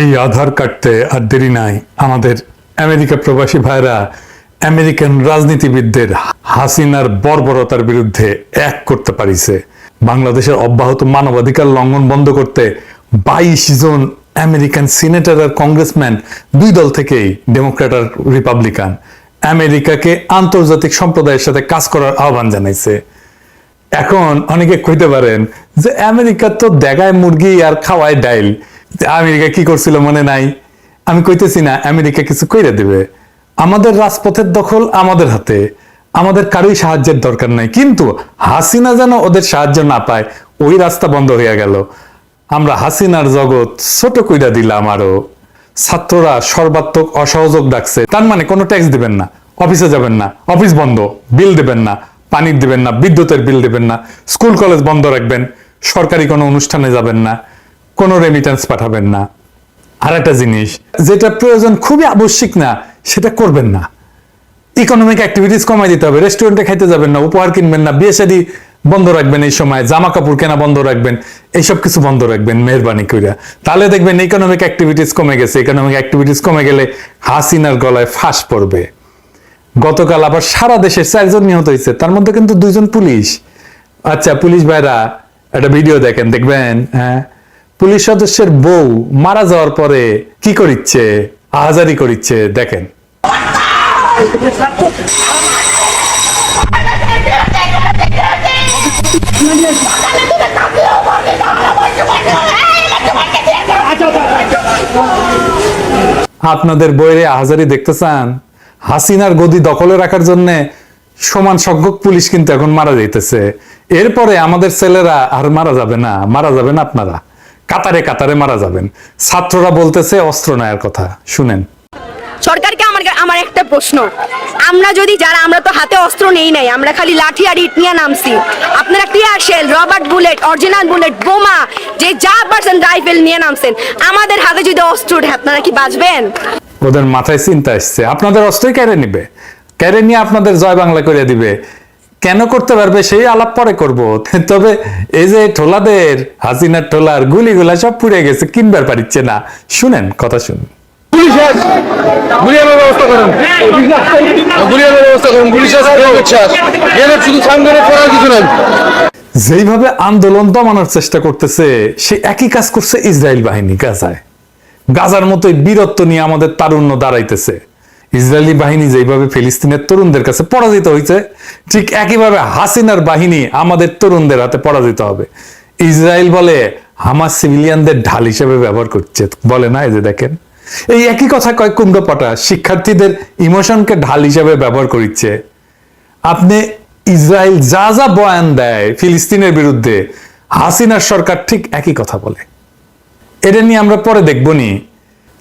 এই আধার কাটতে আর দেরি নাই। আমাদের আমেরিকা প্রবাসী ভাইরা, আমেরিকান রাজনীতিবিদদের হাসিনার বর্বরতার বিরুদ্ধে এক করতে পারিছে। বাংলাদেশের অব্যাহত মানবাধিকার লঙ্ঘন বন্ধ করতে বাইশ জন আমেরিকান সিনেটর আর কংগ্রেসম্যান দুই দল থেকেই ডেমোক্রেট আর রিপাবলিকান। আমেরিকাকে আন্তর্জাতিক সম্প্রদায়ের সাথে কাজ করার আহ্বান জানাইছে। এখন অনেকে কইতে পারেন যে আমেরিকা তো দেখায় মুরগি আর খাওয়ায় ডাইল। আমেরিকা কি করছিল মনে নাই। আমি কইতেছি না, আমেরিকা কিছু কইরে দেবে। আমাদের রাজপথের দখল আমাদের হাতে। আমাদের কারোই সাহায্যের দরকার নাই। কিন্তু হাসিনা যেন ওদের সাহায্য না পায়, ওই রাস্তা বন্ধ হয়ে গেল। আমরা হাসিনার জগৎ ছোট কইরা দিলাম আরও। ছাত্ররা সর্বাত্মক অসহযোগ ডাকছে। তার মানে কোনো ট্যাক্স দিবেন না, অফিসে যাবেন না, অফিস বন্ধ, বিল দিবেন না, পানির দিবেন না, বিদ্যুতের বিল দিবেন না, স্কুল, কলেজ বন্ধ রাখবেন, সরকারি কোনো অনুষ্ঠানে যাবেন না। কোনো রেমিটেন্স পাঠাবেন না। আর একটা জিনিস, যেটা প্রয়োজন খুবই আবশ্যিক না, সেটা করবেন না। ইকোনমিক অ্যাক্টিভিটিস কমাই দিতে হবে রেস্টুরেন্টে খাইতে যাবেন না, উপহার কিনবেন না, বিয়ে শাদী বন্ধ রাখবেন এই সময়, জামা কাপড় কেনা বন্ধ রাখবেন, এইসব কিছু বন্ধ রাখবেন, মেহরবানি করে তাহলে দেখবেন ইকোনমিক অ্যাক্টিভিটিস কমে গেছে ইকোনমিক অ্যাক্টিভিটিস কমে গেলে হাসিনার গলায় ফাঁস পড়বে। গতকাল আবার সারা দেশে চারজন নিহত হয়েছে, তার মধ্যে কিন্তু দুইজন পুলিশ। আচ্ছা পুলিশ ভাইরা, একটা ভিডিও দেখেন, দেখবেন হ্যাঁ? পুলিশ সদস্যের বউ মারা যাওয়ার পরে কি করিচ্ছে? আহাজারি করিচ্ছে, দেখেন। আপনাদের বইরে আহাজারি দেখতে চান? হাসিনার গদি দখলে রাখার জন্য সমান সংখ্যক পুলিশ কিন্তু এখন মারা যাইতেছে। এরপরে আমাদের ছেলেরা আর মারা যাবে না, মারা যাবেন আপনারা। কাতারে কাতারে মারা যাবেন। ছাত্ররা বলতেছে অস্ত্র নেয়ার কথা। শুনেন। সরকারকে আমার আমার একটা প্রশ্ন। আমরা যদি যারা আমরা তো হাতে অস্ত্র নেই নাই আমরা খালি লাঠি আর ইট নিয়ে নামছি। আপনারা clear shell rubber bullet original bullet বোমা যে যা পারছেন রাইফেল নিয়ে নামছেন। আমাদের হাতে যদি অস্ত্র ওঠে আপনারা কি বাঁচবেন? ওদের মাথায় চিন্তা আসছে আপনাদের অস্ত্রই কেড়ে নিবে। কেড়ে নিয়ে আপনাদের জয় বাংলা করে দিবে। কেন করতে পারবে সেই আলাপ পরে করব। তবে এই যে ঠোলাদের হাসিনার ঠোলার গুলিগুলা সব পুড়ে গেছে কিনবার পারিচ্ছে না। শুনেন কথা শুনুন। পুলিশের গুলিয়ানোর ব্যবস্থা করেন। গুলিয়ানোর ব্যবস্থা করেন। পুলিশের চাষ শুধু সামনে করার কিছু নাই। যেইভাবে আন্দোলন দমানোর চেষ্টা করতেছে সে একই কাজ করছে ইসরায়েল বাহিনী গাজায়। গাজার মতোই বীরত্ব নিয়ে আমাদের তারুণ্য দাঁড়াইতেছে। ইসরায়েলি বাহিনী যেইভাবে ফিলিস্তিনের তরুণদের কাছে পরাজিত হয়েছে, ঠিক একইভাবে হাসিনার বাহিনী আমাদের তরুণদের হাতে পরাজিত হবে। ইসরায়েল বলে, হামাস সিভিলিয়ানদের ঢাল হিসেবে ব্যবহার করছে। বলে না এই যে দেখেন? এই একই কথা কয় কুণ্ডপটা শিক্ষার্থীদের ইমোশনকে ঢাল হিসেবে ব্যবহার করিচ্ছে। আপনি ইসরায়েল যা যা বয়ান দেয় ফিলিস্তিনের বিরুদ্ধে, হাসিনার সরকার ঠিক একই কথা বলে। এটা নিয়ে আমরা পরে দেখব নি।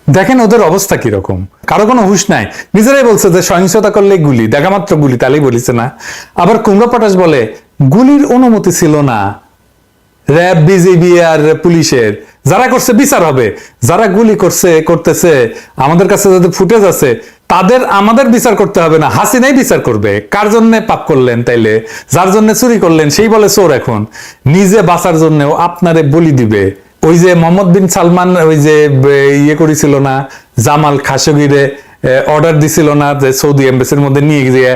দেখেন ওদের অবস্থা কীরকম। কারও কোনো হুশ নাই। নিজেরাই বলছে যে সহিংসতা করলে গুলি দেখা মাত্র গুলি তাহলেই বলিছে না। আবার কুমড়া পটাশ বলে, গুলির অনুমতি ছিল না। র্যাব বিজেপি আর পুলিশের। যারা করছে বিচার হবে। যারা গুলি করছে, করতেছে, আমাদের কাছে যাদের ফুটেজ আছে, তাদের, আমাদের বিচার করতে হবে না। হাসিনাই বিচার করবে। কার জন্য পাপ করলেন তাইলে? যার জন্য চুরি করলেন, সেই বলে চোর এখন। নিজে বাঁচার জন্যও আপনারে বলি দিবে। ওই যে মোহাম্মদ বিন সালমান ওই যে ইয়ে করেছিল না, জামাল খাশগিরে অর্ডার দিছিল না যে সৌদি এম্বাসির মধ্যে নিয়ে গিয়ে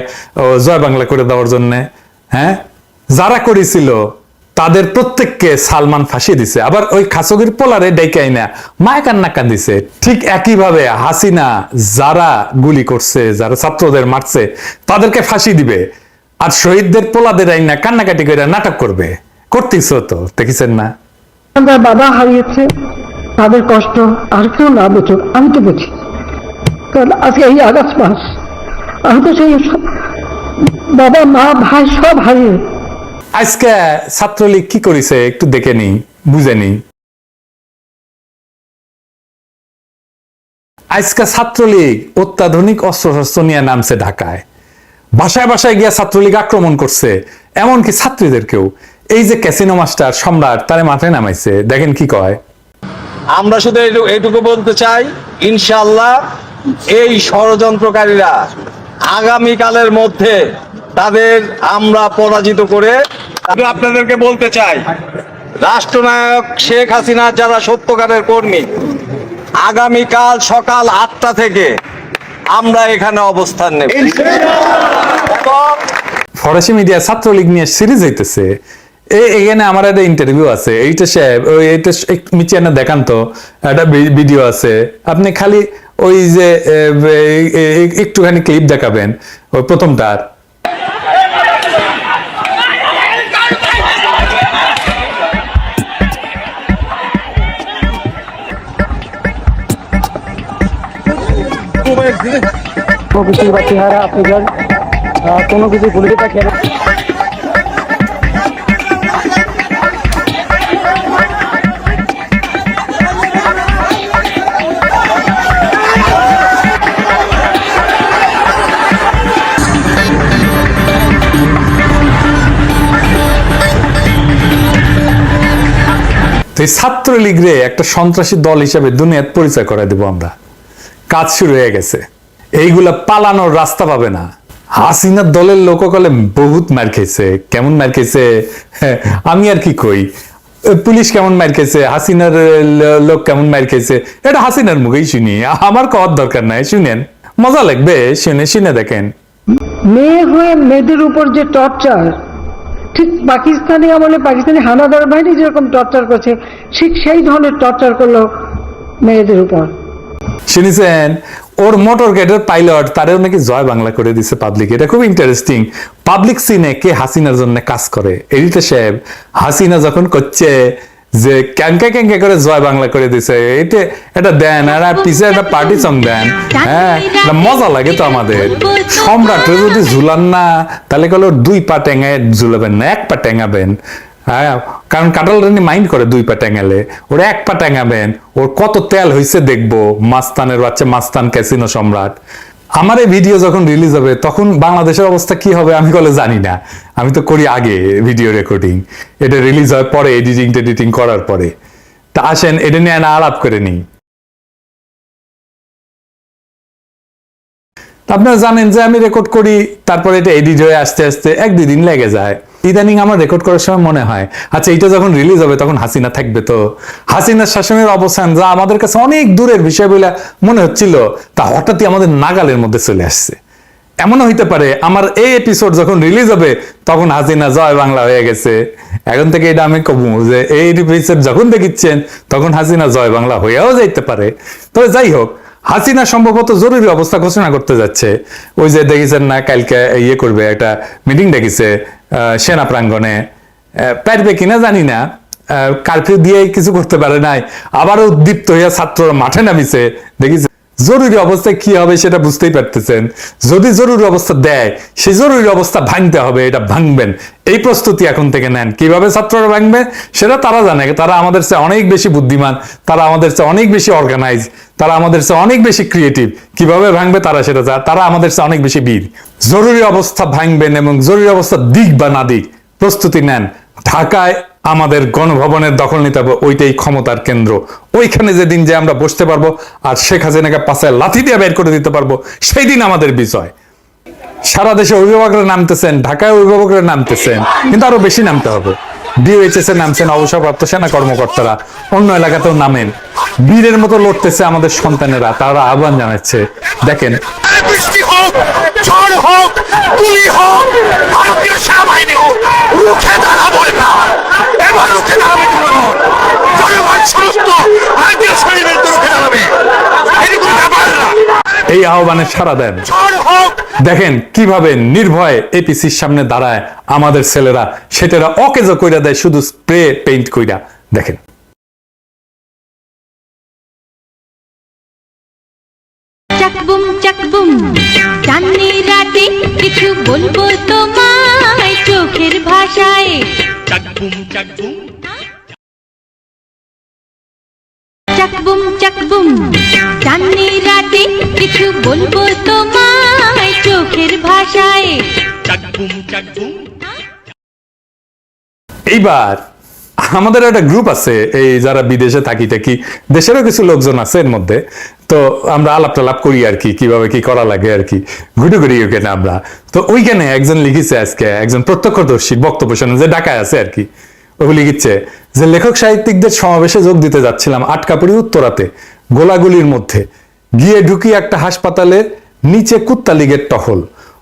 জয় বাংলা করে দেওয়ার জন্য। হ্যাঁ? যারা করেছিল, তাদের প্রত্যেককে সালমান ফাঁসিয়ে দিছে। আবার ওই খাসগির পোলারে ডেকে আইনা, মায় কান্না কান্দিছে। ঠিক একইভাবে হাসিনা যারা গুলি করছে, যারা ছাত্রদের মারছে, তাদেরকে ফাঁসি দিবে। আর শহীদদের পোলাদের আইনা কান্নাকাটি করে নাটক করবে। করতেছ তো, দেখেছেন না? আমার বাবা হারিয়েছে, তাদের কষ্ট আর কেউ না বুঝুক, আমি তো বুঝি। কারণ আজকে এই আগস্ট মাস, আমি তো সেই বাবা, মা, ভাই সব হারিয়ে। আজকে ছাত্রলীগ কি করেছে একটু দেখে নি বুঝে নি আজকে ছাত্রলীগ অত্যাধুনিক অস্ত্রশস্ত্র নিয়ে নামছে ঢাকায়। বাসায় বাসায় গিয়া ছাত্রলীগ আক্রমণ করছে, এমনকি ছাত্রীদেরকেও। এই যে ক্যাসিনো মাস্টার সম্রাট তারে মাথায় নামাইছে দেখেন কি কয়। আমরা শুধু এইটুকু বলতে চাই ইনশাল্লাহ এই ষড়যন্ত্রকারীরা আগামীকালের মধ্যে তাদের আমরা পরাজিত করে আপনাদেরকে বলতে চাই রাষ্ট্রনায়ক শেখ হাসিনার যারা সত্যকারের কর্মী আগামীকাল সকাল আটটা থেকে আমরা এখানে অবস্থান নেব। ফরাসি মিডিয়া ছাত্রলীগ নিয়ে সিরিজ হইতেছে। এখানে আমার একটা ইন্টারভিউ আছে। এইটা সাহেব, ওই এইটা মিচিয়ানা দেখান তো। একটা ভিডিও আছে। আপনি খালি ওই যে একটুখানি ক্লিপ দেখাবেন, ওই প্রথমটার কোনো কিছু ভুলে থাকে তো এই ছাত্রলীগ রে একটা সন্ত্রাসী দল হিসাবে দুনিয়াত পরিচয় করে দেবো আমরা। কাজ শুরু হয়ে গেছে। এইগুলা পালানোর রাস্তা পাবে না। হাসিনার দলের লোক কলে বহুত মার খেয়েছে। কেমন মার খেয়েছে? হ্যাঁ, আমি আর কি কই? পুলিশ কেমন মার খেয়েছে? হাসিনার লোক কেমন মার খেয়েছে? এটা হাসিনার মুখেই শুনি। আমার কওয়ার দরকার নাই শুনেন। মজা লাগবে শুনে শুনে দেখেন। মেয়ে হয়ে মেয়েদের উপর যে টর্চার ঠিক পাকিস্তানি আমলে পাকিস্তানি হানাদার বাহিনী যেরকম টর্চার করছে, ঠিক সেই ধরনের টর্চার করল মেয়েদের উপর। শুনেছেন ওর মোটর গেটের পাইলট তারেও নাকি জয় বাংলা করে দিছে পাবলিক এটা খুব ইন্টারেস্টিং পাবলিক সিনে কে হাসিনার জন্য কাজ করে? এডিটর সাহেব, হাসিনা যখন করছে যে ক্যাঙ্কা ক্যাঙ্কা করে জয় বাংলা করে দিছে। এটা এটা দেন আর আর পিছে একটা পার্টি সং দেন। হ্যাঁ মজা লাগে তো আমাদের। সম্রাটে যদি ঝুলান না তাহলে কলে দুই পা টেঙায় ঝুলাবেন না এক পা টেঙাবেন। হ্যাঁ কারণ কাটাল রানি মাইন্ড করে দুই পা ট্যাঙালে ওর এক পা ট্যাঙাবেন ওর কত তেল হয়েছে দেখব মাস্তানের বাচ্চা মাস্তান ক্যাসিনো সম্রাট। আমার এই ভিডিও যখন রিলিজ হবে, তখন বাংলাদেশের অবস্থা কি হবে আমি কলে জানি না। আমি তো করি আগে ভিডিও রেকর্ডিং এটা রিলিজ হয় পরে এডিটিং টেডিটিং করার পরে। তা আসেন, এটা নিয়ে না আলাপ করে নিই। আপনারা জানেন যে আমি রেকর্ড করি, তারপরে এটা এডিট হয়ে আসতে আসতে এক দুই দিন লেগে যায়। ইদানিং আমার রেকর্ড করার সময় মনে হয় আচ্ছা এটা যখন রিলিজ হবে তখন হাসিনা থাকবে তো? হাসিনার শাসনের অবস্থান যা আমাদের কাছে অনেক দূরের বিষয় বলে মনে হচ্ছিল, তা হঠাৎই আমাদের নাগালের মধ্যে চলে আসছে। এমনও হইতে পারে, আমার এই এপিসোড যখন রিলিজ হবে, তখন হাসিনা জয় বাংলা হয়ে গেছে। এখন থেকে এটা আমি কব যে এই এপিসোড যখন দেখিচ্ছেন, তখন হাসিনা জয় বাংলা হয়েও যাইতে পারে। তবে যাই হোক হাসিনা সম্ভবত জরুরি অবস্থা ঘোষণা করতে যাচ্ছে। ওই যে দেখেছেন না, কালকে ইয়ে করবে, একটা মিটিং ডেকেছে সেনা প্রাঙ্গণে। পারবে কিনা জানি না। কারফিউ দিয়ে কিছু করতে পারে নাই। আবারও উদ্দীপ্ত হইয়া ছাত্ররা মাঠে নামিছে, দেখিছে জরুরি অবস্থায় কি হবে সেটা বুঝতেই পারতেছেন। যদি জরুরি অবস্থা দেয়, সেই জরুরি অবস্থা ভাঙতে হবে, এটা ভাঙবেন। এই প্রস্তুতি এখন থেকে নেন। কীভাবে ছাত্ররা ভাঙবে? সেটা তারা জানে। তারা আমাদের চেয়ে অনেক বেশি বুদ্ধিমান, তারা আমাদের চেয়ে অনেক বেশি অর্গানাইজ তারা আমাদের চেয়ে অনেক বেশি ক্রিয়েটিভ কীভাবে ভাঙবে তারা সেটা জানে। তারা আমাদের চেয়ে অনেক বেশি বীর। জরুরি অবস্থা ভাঙবেন এবং জরুরি অবস্থা দিক বা না দিক প্রস্তুতি নেন। ঢাকায় আমাদের গণভবনের দখল নিতে হবে, ওইটাই ক্ষমতার কেন্দ্র। ওইখানে যেদিন যে আমরা বসতে পারব, আর শেখ হাসিনাকে পাশে লাথি দিয়ে বের করে দিতে পারব সেই দিন আমাদের বিজয়। সারা দেশে অভিভাবকরা নামতেছেন, ঢাকায় অভিভাবকরা নামতেছেন, কিন্তু আরও বেশি নামতে হবে। ডিওএইচএস এ নামছেন অবসরপ্রাপ্ত সেনা কর্মকর্তারা, অন্য এলাকাতেও নামেন। বীরের মতো লড়তেছে আমাদের সন্তানেরা, তারা আহ্বান জানাচ্ছে। দেখেন হোক ঝড় হোক গুলি হোক ভারতীয় সেনাবাহিনী হোক রুখে দাঁড়াবো না এবার রুখে দাঁড়াবে জনগণ জনগণ সমস্ত ভারতীয় সৈনিকদের রুখে দাঁড়াবে। এটি ব্যাপার না। এই আহ্বানে সাড়া দেন। দেখেন কীভাবে নির্ভয়ে এপিসির সামনে দাঁড়ায় আমাদের ছেলেরা। সেটারা অকেজো কইরা দেয় শুধু স্প্রে পেইন্ট কইরা। দেখেন। চাকবুম চাকবুম চাঁদনি রাতে কিছু বলব তোমায় চোখের ভাষায়। চাকবুম চাকবুম চাঁদনি রাতে কিছু বলব তোমায় চোখের ভাষায়। এইবার আমাদের একটা গ্রুপ আছে, এই যারা বিদেশে থাকি টাকি দেশেরও কিছু লোকজন আছে এর মধ্যে? তো আমরা আলাপ টালাপ করি আর কি, কীভাবে কি করা লাগে আর কি ঘুটে ঘুরি ওখানে আমরা। তো ওইখানে একজন লিখেছে আজকে, একজন প্রত্যক্ষদর্শী বক্তব্য শোনে যে ঢাকায় আছে আর কি। ও লিখছে যে, লেখক সাহিত্যিকদের সমাবেশে যোগ দিতে যাচ্ছিলাম আটকাপুরি উত্তরাতে, গোলাগুলির মধ্যে। গিয়ে ঢুকি একটা হাসপাতালে, নিচে কুত্তা লীগের টহল।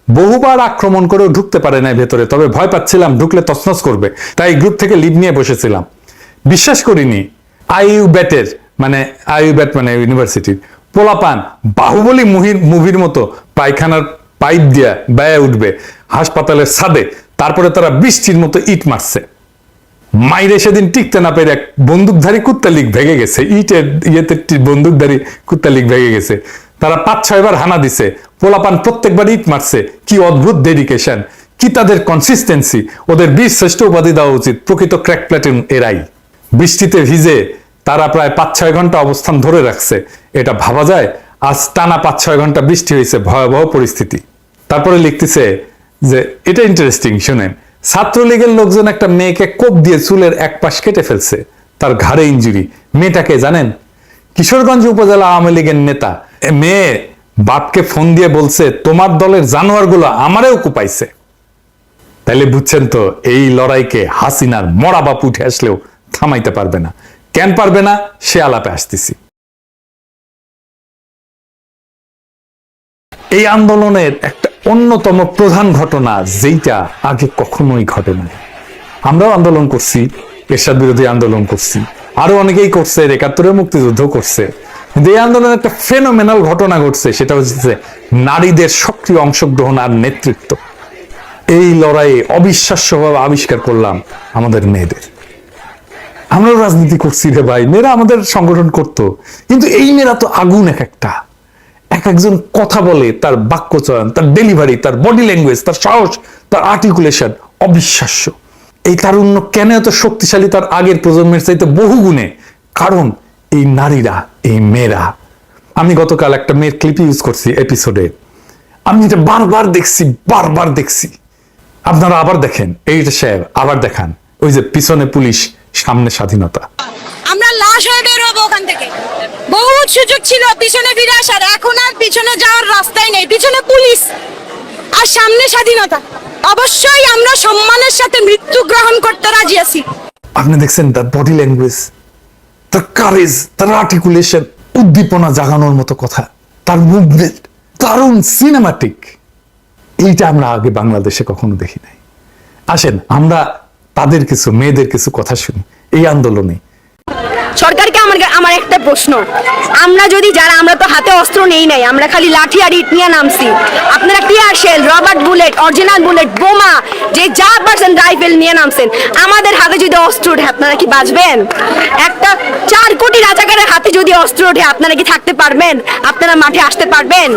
বহুবার আক্রমণ করেও ঢুকতে পারে না ভেতরে, তবে ভয় পাচ্ছিলাম ঢুকলে তছনছ করবে। তাই গ্রুপ থেকে লিভ নিয়ে বসেছিলাম। বিশ্বাস করিনি আইইউ ব্যাটের মানে আইইউ ব্যাট মানে ইউনিভার্সিটির, পোলাপান বাহুবলী মুহির মুভির মতো পায়খানার পাইপ দিয়া ব্যয় উঠবে হাসপাতালের ছাদে, তারপরে তারা বৃষ্টির মতো ইট মারছে। মাইরে সেদিন টিকতে না পেরে এক বন্দুকধারী কুত্তা লিগ ভেঙে গেছে। ইটের ইয়েতে বন্দুকধারী কুত্তা লিগ ভেঙে গেছে। তারা পাঁচ ছয়বার হানা দিছে। পোলাপান প্রত্যেকবার ইট মারছে। কি অদ্ভুত ডেডিকেশন কি তাদের কনসিস্টেন্সি ওদের বীর শ্রেষ্ঠ উপাধি দেওয়া উচিত। প্রকৃত ক্র্যাক প্ল্যাটুন এরাই। বৃষ্টিতে ভিজে তারা প্রায় পাঁচ, ছয় ঘণ্টা অবস্থান ধরে রাখছে। এটা ভাবা যায়? আজ টানা পাঁচ, ছয় ঘণ্টা বৃষ্টি হয়েছে। ভয়াবহ পরিস্থিতি। তারপরে লিখতেছে যে, এটা ইন্টারেস্টিং শুনেন। ছাত্রলীগের লোকজন একটা মেয়েকে কোপ দিয়ে চুলের এক পাশ কেটে ফেলছে। তার ঘাড়ে ইঞ্জুরি মেয়েটাকে জানেন? কিশোরগঞ্জ উপজেলা আওয়ামী লীগের নেতা। মেয়ে বাপকে ফোন দিয়ে বলছে, তোমার দলের জানোয়ারগুলো আমারেও কুপাইছে। তাইলে বুঝছেন তো, এই লড়াইকে হাসিনার মরা বাপ উঠে আসলেও থামাইতে পারবে না। কেন পারবে না? সে আলাপে আসতেছি। এই আন্দোলনের একটা অন্যতম প্রধান ঘটনা, যেইটা আগে কখনোই ঘটে নাই। আমরাও আন্দোলন করছি এরশাদ বিরোধী আন্দোলন করছি। আরও অনেকেই করছে একাত্তরে মুক্তিযুদ্ধ করছে। কিন্তু এই আন্দোলনের একটা ফেনোমেনাল ঘটনা ঘটছে, সেটা হচ্ছে নারীদের সক্রিয় অংশগ্রহণ আর নেতৃত্ব। এই লড়াইয়ে অবিশ্বাস্যভাবে আবিষ্কার করলাম আমাদের মেয়েদের। আমরাও রাজনীতি করছি রে ভাই, মেয়েরা আমাদের সংগঠন করত। কিন্তু এই মেয়েরা তো আগুন এক একটা। এক একজন কথা বলে, তার বাক্য চয়ন, তার ডেলিভারি তার বডি ল্যাঙ্গুয়েজ তার সাহস, তার আর্টিকুলেশন অবিশ্বাস্য। এই তারুণ্য কেন এত শক্তিশালী তার আগের প্রজন্মের চাইতে বহু গুণে কারণ এই নারীরা এই মেয়েরা। আমি গতকাল একটা মেয়ের ক্লিপ ইউজ করছি এপিসোডে আমি এটা বারবার দেখছি বারবার দেখছি। আপনারা আবার দেখেন এইটা সাহেব আবার দেখান। ওই যে পিছনে পুলিশ সামনে স্বাধীনতা। আমরা লাশ হয়ে বের হব ওখান থেকে। বহুত সুযোগ ছিল পিছনে ফিরে আসার। এখন আর পিছনে যাওয়ার রাস্তাই নেই। পিছনে পুলিশ আর সামনে স্বাধীনতা। অবশ্যই আমরা সম্মানের সাথে মৃত্যু গ্রহণ করতে রাজি আছি। আপনি দেখছেন তার বডি ল্যাঙ্গুয়েজ তার কারেজ তার আর্টিকুলেশন উদ্দীপনা জাগানোর মতো কথা, তার মুভমেন্ট দারুণ সিনেমাটিক এইটা আমরা আগে বাংলাদেশে কখনো দেখি নাই। আসেন, আমরা তাদের কিছু, মেয়েদের কিছু কথা শুনি, এই আন্দোলনে। সরকারকে আমার আমার একটা প্রশ্ন। আমরা যদি যারা, আমরা তো হাতে অস্ত্র নেই নাই, আমরা খালি লাঠি আর ইট নিয়ে নামছি। আপনারা tear shell, rubber bullet, original bullet, বোমা, যে যা পারছেন রাইফেল নিয়ে নামছেন। আমাদের হাতে যদি অস্ত্র ওঠে, আপনারা কি বাঁচবেন? একটা চার কোটি রাজাকারের হাতে যদি অস্ত্র ওঠে, আপনারা কি থাকতে পারবেন? আপনারা মাঠে আসতে পারবেন?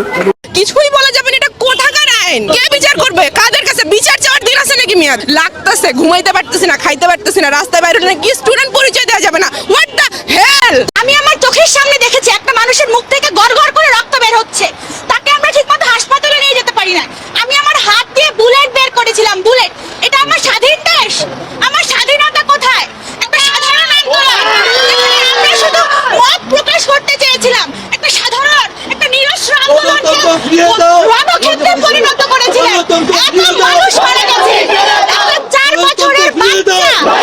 কিছুই বলা যাবে না, এটা কোথাকার আইন কে বিচার করবে? কাদের কাছে বিচার চাওয়ার দিন আছে নাকি মেয়াদ? লাগতেছে ঘুমাইতে পারতেছি না খাইতে পারতেছি না রাস্তায় বাইরে কি স্টুডেন্ট পরিচয় দেওয়া যাবে না। হোয়াট দ্য হেল আমি আমার চোখের সামনে দেখেছি একটা মানুষের মুখ থেকে গড়গড় করে রক্ত বের হচ্ছে। তাকে আমরা ঠিকমতো হাসপাতালে নিয়ে যেতে পারি না। আমি আমার হাত দিয়ে বুলেট বের করেছিলাম বুলেট এটা আমার স্বাধীন দেশ। আমার স্বাধীনতা কোথায় একটা সাধারণ আন্দোলন যেখানে আমরা শুধু মত প্রকাশ করতে চেয়েছিলাম একটা সাধারণ একটা নিরস্ত্র আন্দোলনকে রণক্ষেত্রে পরিণত করেছিলেন এত মানুষ মারা গেছে একটা চার বছরের বাচ্চা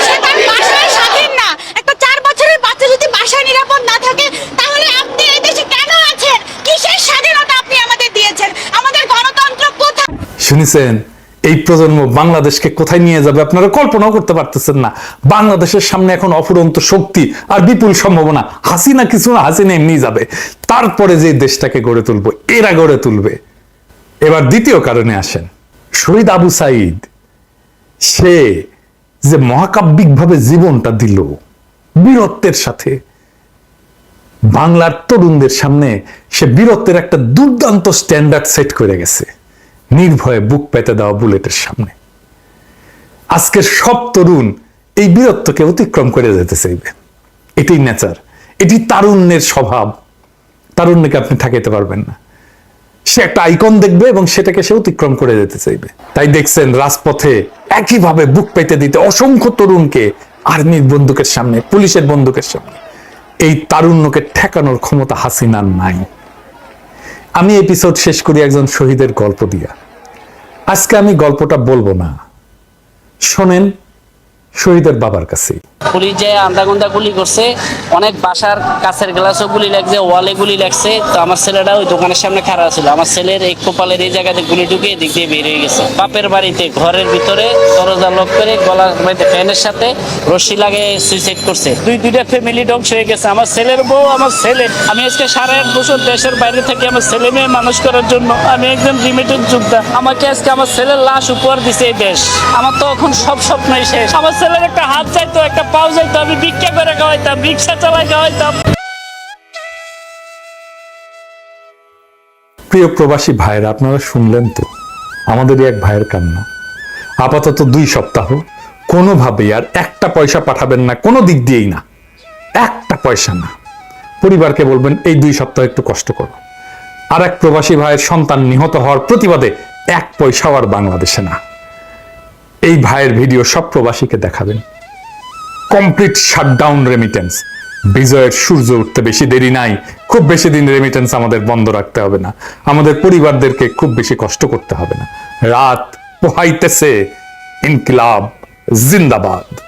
সে তার বাসায় স্বাধীন না একটা চার বছরের বাচ্চা যদি বাসায় নিরাপদ না থাকে তাহলে আপনি এই দেশে কেন আছেন কিসের স্বাধীনতা আপনি আমাদের দিয়েছেন আমাদের গণতন্ত্র কোথায় শুনেছেন? এই প্রজন্ম বাংলাদেশকে কোথায় নিয়ে যাবে? আপনারা কল্পনাও করতে পারতেছেন না। বাংলাদেশের সামনে এখন অফুরন্ত শক্তি আর বিপুল সম্ভাবনা। হাসিনা কিছু না, হাসিনা এমনি যাবে। তারপরে যে দেশটাকে গড়ে তুলবো, এরা গড়ে তুলবে। এবার দ্বিতীয় কারণে আসেন। শহীদ আবু সাইদ, সে যে মহাকাব্যিকভাবে জীবনটা দিল, বীরত্বের সাথে, বাংলার তরুণদের সামনে সে বীরত্বের একটা দুর্দান্ত স্ট্যান্ডার্ড সেট করে গেছে। নির্ভয়ে বুক পেতে দেওয়া বুলেটের সামনে। আজকের সব তরুণ এই বীরত্বকে অতিক্রম করে যেতে চাইবে। এটাই নেচার এটি তারুণ্যের স্বভাব। তারুণ্যকে আপনি ঠেকাইতে পারবেন না। সে একটা আইকন দেখবে এবং সেটাকে সে অতিক্রম করে যেতে চাইবে। তাই দেখছেন, রাজপথে একইভাবে বুক পেতে দিতে অসংখ্য তরুণকে আর্মির বন্দুকের সামনে, পুলিশের বন্দুকের সামনে। এই তারুণ্যকে ঠেকানোর ক্ষমতা হাসিনার নাই। আমি এপিসোড শেষ করি একজন শহীদের গল্প দিয়া। আজকে আমি গল্পটা বলব না। শোনেন, শহীদের বাবার কাছেই। পুলিশ যে আন্দাগুন্দা গুলি করছে, অনেক বাসার কাছের গ্লাসও গুলি লাগছে, ওয়ালে গুলি লাগছে। তো আমার ছেলেটা ওই দোকানের সামনে খাড়া ছিল। আমার ছেলের এই কপালের এই জায়গাতে গুলি ঢুকে এদিক দিয়ে বের হয়ে গেছে। বাপের বাড়িতে, ঘরের ভিতরে দরজা লক করে গলার মধ্যে ফ্যানের সাথে রশি লাগে সুইসাইড করছে। দুই দুইটা ফ্যামিলি ধ্বংস হয়ে গেছে। আমার ছেলের বউ, আমার ছেলে। আমি আজকে সাড়ে আট বছর দেশের বাইরে থেকে, আমার ছেলে মেয়ে মানুষ করার জন্য। আমি একজন লিমিটেড যোদ্ধা। আমাকে আজকে আমার ছেলের লাশ উপহার দিছে এই দেশ। আমার তো এখন সব স্বপ্নই শেষ। আমার ছেলের একটা হাত চাইতো, একটা পাও চাইতো আমি ভিক্ষা করে খাওয়াইতাম, রিক্সা চালাই খাওয়াইতাম। প্রিয় প্রবাসী ভাইরা আপনারা শুনলেন তো, আমাদেরই এক ভাইয়ের কান্না। আপাতত দুই সপ্তাহ, কোনোভাবেই আর একটা পয়সা পাঠাবেন না, কোনো দিক দিয়েই না, একটা পয়সা না। পরিবারকে বলবেন, এই দুই সপ্তাহ একটু কষ্ট করো। আর এক প্রবাসী ভাইয়ের সন্তান নিহত হওয়ার প্রতিবাদে এক পয়সাও আর বাংলাদেশে না। এই ভাইয়ের ভিডিও সব প্রবাসীকে দেখাবেন। কমপ্লিট শাটডাউন রেমিটেন্স বিজয়ের সূর্য উঠতে বেশি দেরি নাই। খুব বেশি দিন রেমিটেন্স আমাদের বন্ধ রাখতে হবে না। আমাদের পরিবারদেরকে খুব বেশি কষ্ট করতে হবে না। রাত পোহাইতেছে। ইনকিলাব জিন্দাবাদ।